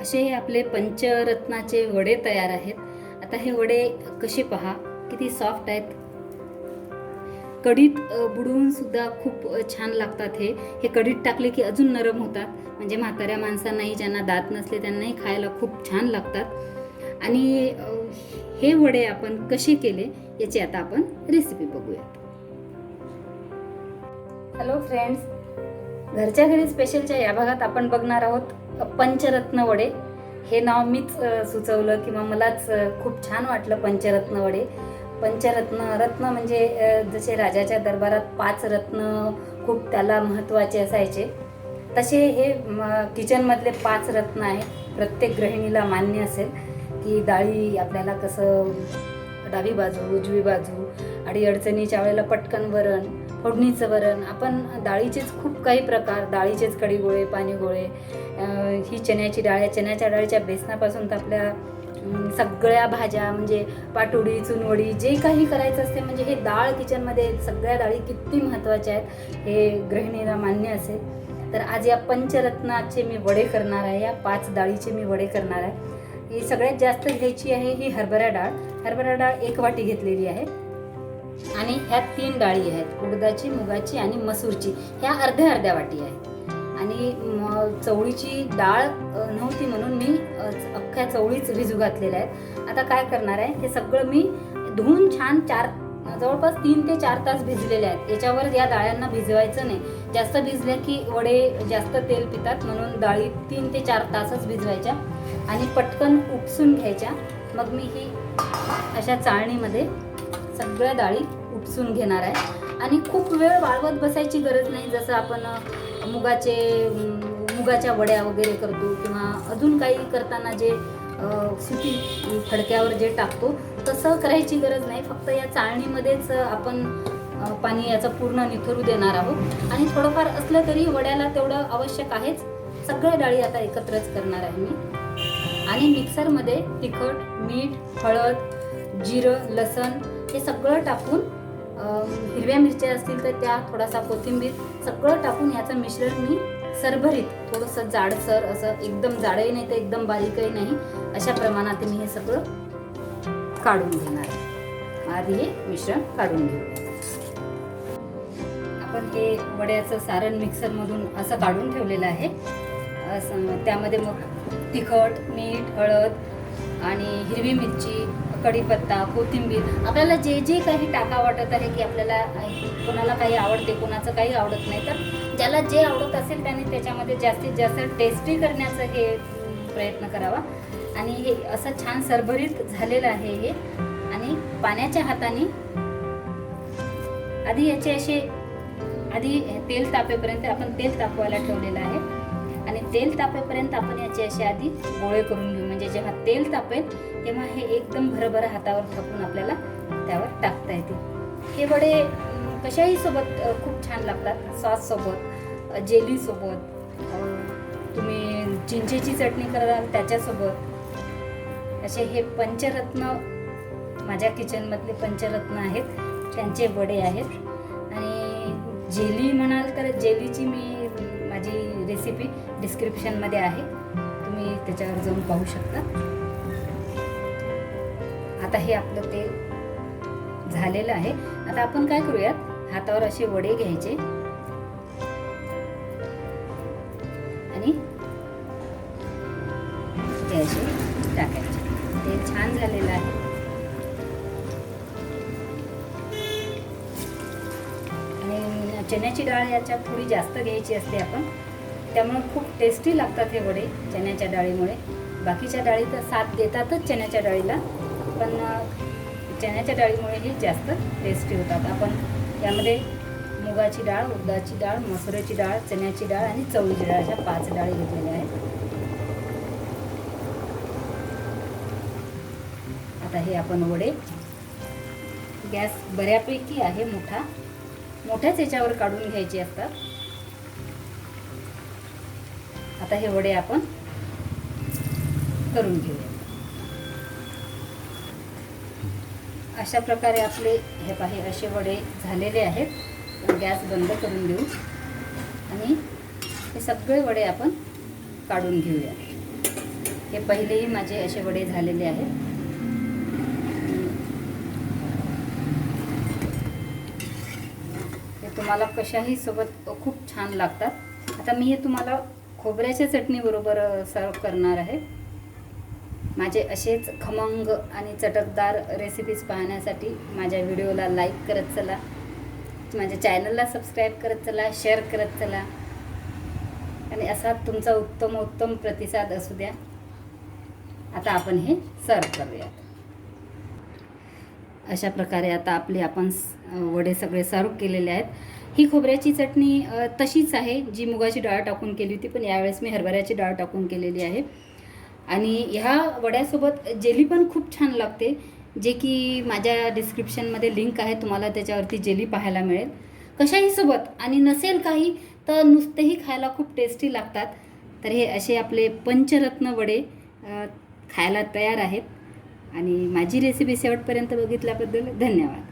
असे हे आपले पंचरत्नाचे वडे तयार आहेत. आता हे वडे कसे पहा? किती सॉफ्ट आहेत. कढीत बुडवून सुद्धा खूप छान लागतात हे. हे कढीत टाकले की अजून नरम होतात. म्हणजे म्हाताऱ्या माणसांनाही ज्यांना दात नसले त्यांनाही खायला खूप छान लागतात. आणि हे वडे आपण कसे केले याची आता आपण रेसिपी बघूयात. हॅलो फ्रेंड्स घरच्या घरी स्पेशलच्या या भागात आपण बघणार आहोत पंचरत्न वडे हे नाव मीच सुचवलं किंवा मलाच खूप छान वाटलं पंचरत्न वडे पंचरत्न रत्न म्हणजे जसे राजाच्या दरबारात पाच रत्न खूप त्याला महत्त्वाचे असायचे. तसे हे म, किचनमधले पाच रत्न आहे प्रत्येक गृहिणीला मान्य असेल की डाळी आपल्याला कसं डावी बाजू उजवी बाजू आणि अडचणीच्या वेळेला पटकन वरण फोडणीचं वरण. आपण डाळीचेच खूप काही प्रकार डाळीचेच कढी गोळे पाणी गोळे ही चण्याची डाळ आहे. चण्याच्या डाळीच्या बेसनापासून तर आपल्या सगळ्या भाज्या म्हणजे पाटोडी चुनवडी जे काही करायचं असते म्हणजे हे डाळ किचनमध्ये सगळ्या डाळी किती महत्त्वाच्या आहेत हे गृहिणीला मान्य असेल. तर आज या पंचरत्नाचे मी वडे करणार आहे या पाच डाळीचे मी वडे करणार आहे. ही सगळ्यात जास्त घ्यायची आहे ही हरभरा डाळ. हरभरा डाळ एक वाटी घेतलेली आहे. आणि ह्या तीन डाळी आहेत उडदाची मुगाची आणि मसूरची. ह्या अर्ध्या अर्ध्या वाटी आहेत. आणि चवळीची डाळ नव्हती म्हणून मी अख्ख्या चवळीच भिजू घातलेल्या आहेत. आता काय करणार आहे हे सगळं मी धुवून छान चार जवळपास तीन ते चार तास भिजलेले आहेत. याच्यावर या डाळ्यांना भिजवायचं नाही. जास्त भिजल्या की वडे जास्त तेल पितात म्हणून डाळी तीन ते चार तासच भिजवायच्या. आणि पटकन उपसून घ्यायच्या. मग मी ही अशा चाळणीमध्ये सगळ्या डाळी उपसून घेणार आहे. आणि खूप वेळ वाळवत बसायची गरज नाही जसं आपण मुगाचे मुगाच्या वड्या वगैरे करतो किंवा अजून काही करताना जे सुकी सुती फडक्यावर जे टाकतो तसं करायची गरज नाही. फक्त या चाळणीमध्येच आपण पाणी याचं पूर्ण निथरू देणार आहोत. आणि थोडंफार असलं तरी वड्याला तेवढं आवश्यक आहेच. सगळ्या डाळी आता एकत्रच करणार आहे मी. आणि मिक्सरमध्ये तिखट मीठ हळद जिरं लसण हे सगळं टाकून हिरव्या मिरच्या असतील तर त्या थोडासा कोथिंबीर सगळं टाकून याचं मिश्रण मी सरभरीत थोडंसं जाडसर असं एकदम जाडही नाही तर एकदम बारीकही नाही अशा प्रमाणात मी हे सगळं काढून घेणार आहे. आधी हे मिश्रण काढून घेऊया आपण हे वड्याचं सारण मिक्सरमधून असं काढून ठेवलेलं आहे. असं त्यामध्ये मग तिखट मीठ हळद आणि हिरवी मिरची कढीपत्ता कोथिंबीर. आपल्याला जे जे काही टाका वाटत आहे की आपल्याला कोणाला काही आवडते कोणाचं काही आवडत नाही तर ज्याला जे आवडत असेल त्याने त्याच्यामध्ये जास्तीत जास्त टेस्टी करण्याचं हे प्रयत्न करावा. आणि हे असं छान सरभरीत झालेलं आहे हे. आणि पाण्याच्या हाताने आधी याचे असे आधी तेल तापेपर्यंत आपण तेल तापवायला ठेवलेलं आहे. तेल तापेपर्यंत आपण याचे असे आधी गोळे करून घेऊ. म्हणजे जेव्हा तेल तापेल तेव्हा हे एकदम भरभर हातावर थापून आपल्याला त्यावर टाकता येते. हे वडे कशाही सोबत खूप छान लागतात. सॉस सोबत जेली सोबत तुम्ही चिंचेची चटणी कराल त्याच्यासोबत. असे हे पंचरत्न माझ्या किचनमधले पंचरत्न आहेत. त्यांचे वडे आहेत. आणि जेली म्हणाल तर जेलीची मी माझी रेसिपी डिस्क्रिप्शनमध्ये आहे. तुम्ही त्याच्यावर जाऊन पाहू शकता. आता हे आपलं ते झालेलं आहे. आता आपण काय करूयात? हातावर असे वडे घ्यायचे. आणि ते असे टाकायचे. ते छान झालेलं आहे. चण्याची डाळ याच्यात थोडी जास्त घ्यायची असते आपण. त्यामुळे खूप टेस्टी लागतात हे वडे चण्याच्या डाळीमुळे. बाकीच्या डाळी तर साथ देतातच चण्याच्या डाळीला पण चण्याच्या डाळीमुळे हे जास्त टेस्टी होतात. आपण यामध्ये मुगाची डाळ उडदाची डाळ मसुराची डाळ चण्याची डाळ आणि चवळीची डाळ अशा पाच डाळी घेतलेल्या आहेत. आता हे आपण वडे. गॅस बऱ्यापैकी आहे मोठा. मोठ्याच याच्यावर काढून घ्यायचे असतात आता हे वडे आपण करून घेऊया. अशा प्रकारे आपले हे पाहे असे वडे झालेले आहेत. गॅस बंद करून देऊ. आणि हे सगळे वडे आपण काढून घेऊया. हे पहिलेही माझे असे वडे झालेले आहेत. मला कशाही सोबत खूप छान लागतात. आता मी हे तुम्हाला खोबऱ्याच्या चटणीबरोबर सर्व करणार आहे. माझे असेच खमंग आणि चटकदार रेसिपीज पाहण्यासाठी माझ्या व्हिडिओला लाईक करत चला. माझ्या चॅनलला सबस्क्राईब करत चला शेअर करत चला. आणि असा तुमचा उत्तम उत्तम प्रतिसाद असू द्या. आता आपण हे सर्व करूयात. अशा प्रकारे आता आपले आपण स- वडे सगळे सर्व केलेले आहेत. ही खोबऱ्याची चटणी तशीच आहे जी मुगाची डाळ टाकून केली होती पण यावेळेस मी हरभऱ्याची डाळ टाकून केलेली आहे. आणि ह्या वड्यासोबत जेली पण खूप छान लागते जे की माझ्या डिस्क्रिप्शनमध्ये लिंक आहे तुम्हाला त्याच्यावरती जेली पाहायला मिळेल. कशाही सोबत आणि नसेल काही तर नुसतेही खायला खूप टेस्टी लागतात. तर हे असे आपले पंचरत्न वडे खायला तयार आहेत. आणि माझी रेसिपी शेवटपर्यंत बघितल्याबद्दल धन्यवाद.